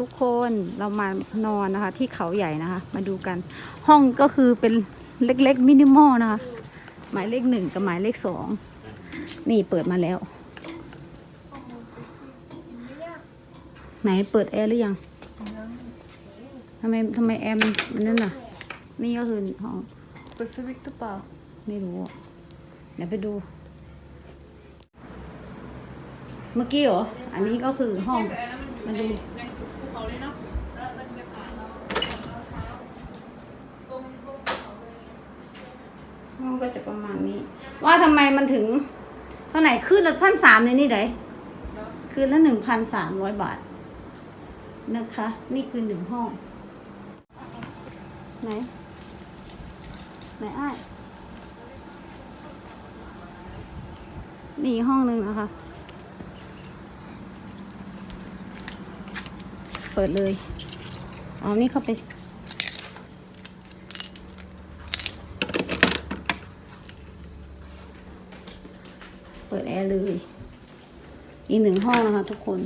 ทุกคนเรามานอนนะคะ ที่เขาใหญ่นะคะ มาดูกัน ห้องก็คือเป็นเล็กๆมินิมอลนะคะ หมายเลขหนึ่งกับหมายเลขสองนี่เปิดมาแล้ว ไหนเปิดแอร์หรือยังทำไมทำไมแอร์มันมันนั่นน่ะ นี่ก็คือห้องเปิดสวิตช์หรือเปล่าไม่รู้อะเดี๋ยวไปดู เมื่อกี้เหรอ อันนี้ก็คือห้องมาดู ห้อง ก็จะประมาณนี้ ว่าทำไมมันถึง เท่าไหร่คืนละพันสามในนี่ไดคืนละหนึ่งพันสามร้อยบาท นะคะ นี่คือหนึ่งห้อง ไหน ไหนอ้ายนี่ห้องหนึ่งนะคะ เปิดเลยอ๋อนี่เข้าไป เปิดแอร์เลย อีกหนึ่งห้องนะคะทุกคน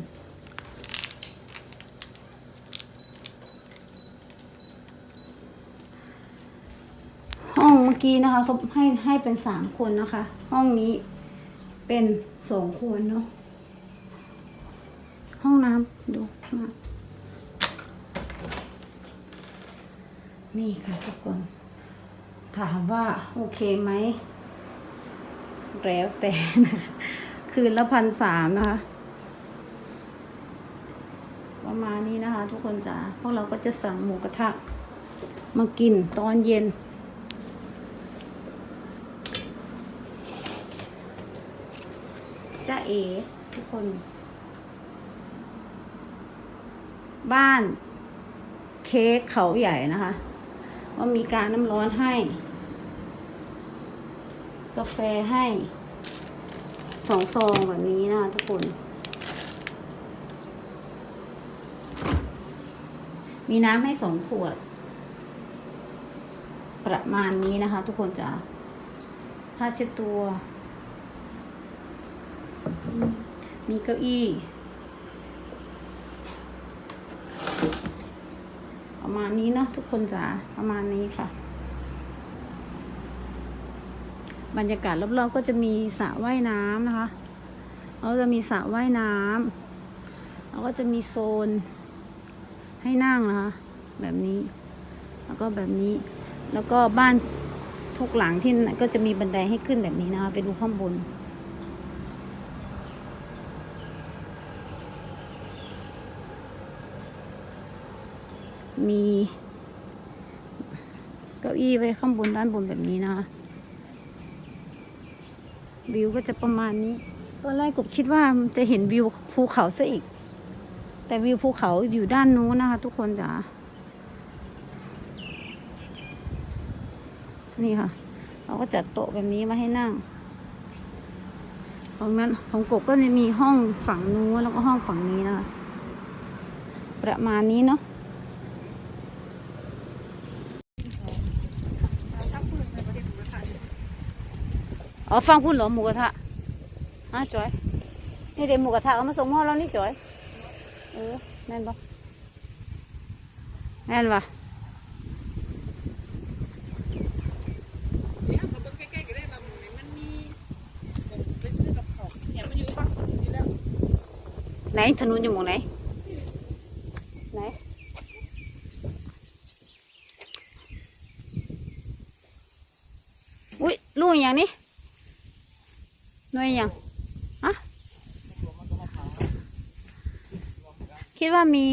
ห้องเมื่อกี้นะคะเขาให้ให้เป็นสามคนนะคะ ห้องนี้เป็นสองคนเนาะห้องน้ำดูมานี่ค่ะทุกคน ถามว่าโอเคไหม แล้วแต่นะคะคืนละพันสามนะคะ ประมาณนี้นะคะ ทุกคนจ๋าพวกเราก็จะสั่งหมูกระทะมากินตอนเย็น จ้าเอทุกคน บ้านเค้กเขาใหญ่นะคะ ว่ามีการน้ำร้อนให้ กาแฟให้สองซองแบบนี้นะคะทุกคน มีน้ำให้สองขวด ประมาณนี้นะคะ ทุกคนจ๋าผ้าเช็ดตัว มีเก้าอี้ ประมาณนี้เนาะทุกคนจ๋าประมาณนี้ค่ะ บรรยากาศรอบๆก็จะมีสระว่ายน้ำนะคะแล้วจะมีสระว่ายน้ำแล้วก็จะมีโซนให้นั่งนะคะแบบนี้ แล้วก็แบบนี้ แล้วก็บ้านทุกหลังที่ก็จะมีบันไดให้ขึ้นแบบนี้นะคะไปดูข้างบนมีเก้าอี้ไว้ข้างบนด้านบนแบบนี้นะคะ วิวก็จะประมาณนี้ตอนแรกกบคิดว่าจะเห็นวิวภูเขาซะอีก แต่วิวภูเขาอยู่ด้านนู้นนะคะ ทุกคนจ๋านี่ค่ะ เราก็จัดโต๊ะแบบนี้มาให้นั่งของนั้นของกบก็จะมีห้องฝั่งนู้นแล้วก็ห้องฝั่งนี้นะคะประมาณนี้เนาะ อ๋อฟังพูดเหรอหมูกระทะฮะจอยนี่เดี๋ยวหมูกระทะเไม่ยังอ้าวยอหย่างอะคิดว่ามี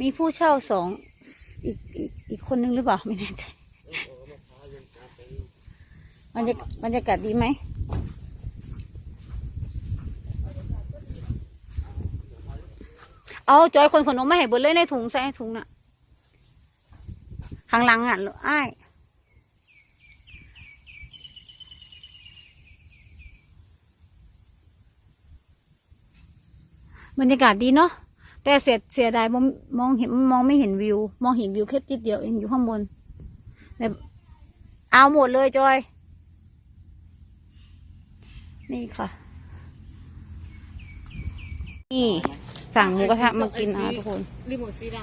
มีผู้เช่าสองอีกอีกอีกคนนึงหรือเปล่าไม่แน่ใจบรรยากบรรยากาศดีไหมเอาจอยคนขนมมาให้เบิดเลยในถุงใส่ถุงน่ะข้างหลังอะอ้าย บรรยากาศดีเนาะแต่เสียเสียดายมองมองเห็นมองไม่เห็นวิว มองเห็นวิวแค่จิดเดียวเองอยู่ข้างบนแต่เอาหมดเลยจอย นี่ค่ะ นี่สั่งหมูกระทะมากินนะทุกคนรีโมทสีด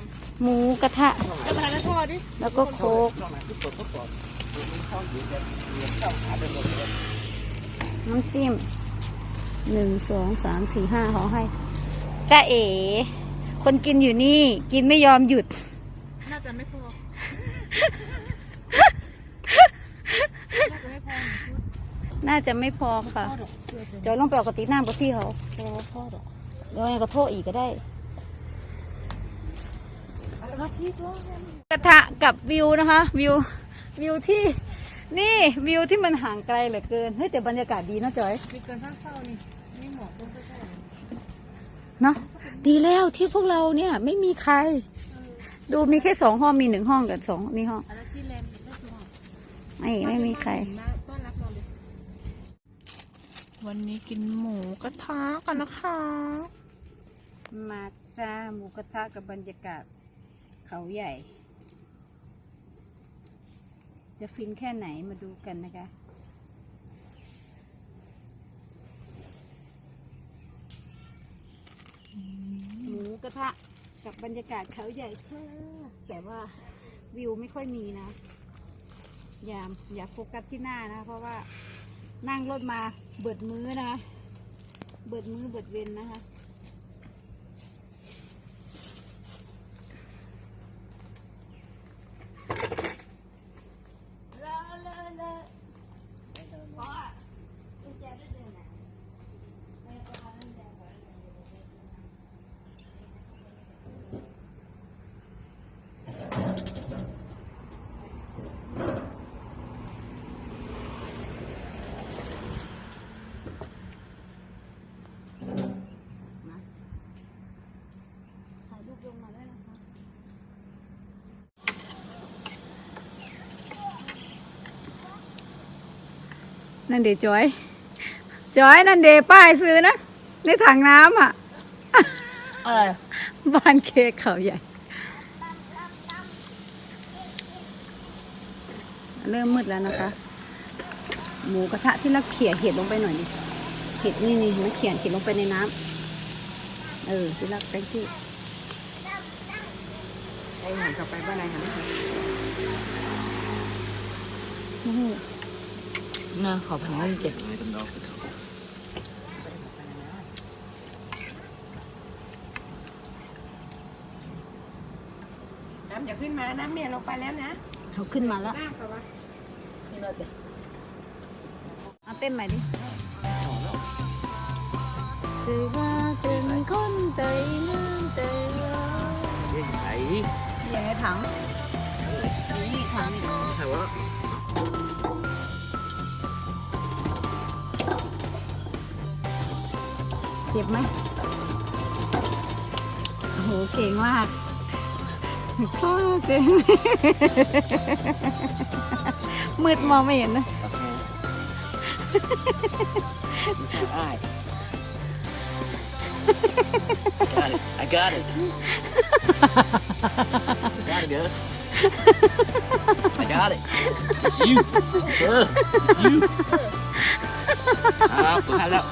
หมูกระทะำจะมาทานทอดดิแล้วก็โค้กน้ำจิ้มหนึ่งสองสามสี่ห้าขอให้ จ้าเอ๋ คนกินอยู่นี่ กินไม่ยอมหยุด น่าจะไม่พอ น่าจะไม่พอน่าจะไม่พอค่ะ พ่อดอกเสื้อจะเดี๋ยวลองไปเอากระติกน้ำกับพี่เขาพอพ่อดอกเดี๋ยวยังก็โทษอีกก็ได้แล้วก็ที่ตัวกระทะกับวิวนะคะ วิววิวที่ นี่วิวที่มันห่างไกลเหลือเกินเฮ้ยแต่บรรยากาศดีนะจอย มีเกินท่าเศร้านี่นี่หมอกต้นก็ใช่เนาะดีแล้วที่พวกเราเนี่ย ไม่มีใคร ดูมีแค่สองห้องมีหนึ่งห้องกับสองนี่ห้องอันนั้นที่แลนด์ได้ตัวไม่ไม่มีใครต้อนรับเราเลยวันนี้กินหมูกระทะกันนะคะ มาจ้าหมูกระทะกับบรรยากาศเขาใหญ่ จะฟินแค่ไหนมาดูกันนะคะ กระทะกับบรรยากาศเขาใหญ่เช่แต่ว่าวิวไม่ค่อยมีนะ อย่าอย่าโฟกัสที่หน้านะ เพราะว่านั่งรถมาเบิดมื้อนะคะเบิดมื้อเบิดเวนนะคะ ถ่ายรูปลงมาได้นะคะ นั่นเดจอย จอยนั่นเดป้ายซื้อนะในถังน้ำอะอะไรบ้านเค้กเขาใหญ่ เริ่มมืดแล้วนะคะ หมูกระทะที่เราเขี่ยเห็ดลงไปหน่อยดิเห็ดนี่นี่เห็นไหมเขี่ยเห็ดลงไปในน้ำเออที่รักแป้งที่ไอหันกลับไปบ้านไหนหันโอ้ โหเนื้อขอพันเงินเจ็บน้ำอย่าขึ้นมาน้ำเมียลงไปแล้วนะเขาขึ้นมาแล้วน้ำไปวะนี่เราจะเอาเต้นใหม่ดิจือว่าถึงคนเตยลืมเตยว่าใส่อย่างไงถัง็บไหมโอ้โห เก่งมากพ่อเก่งมืดมองไม่เห็นนะได้ got it I got it got it girl I got it it's you it's her it's you อ่าฝึกหัดแล้ว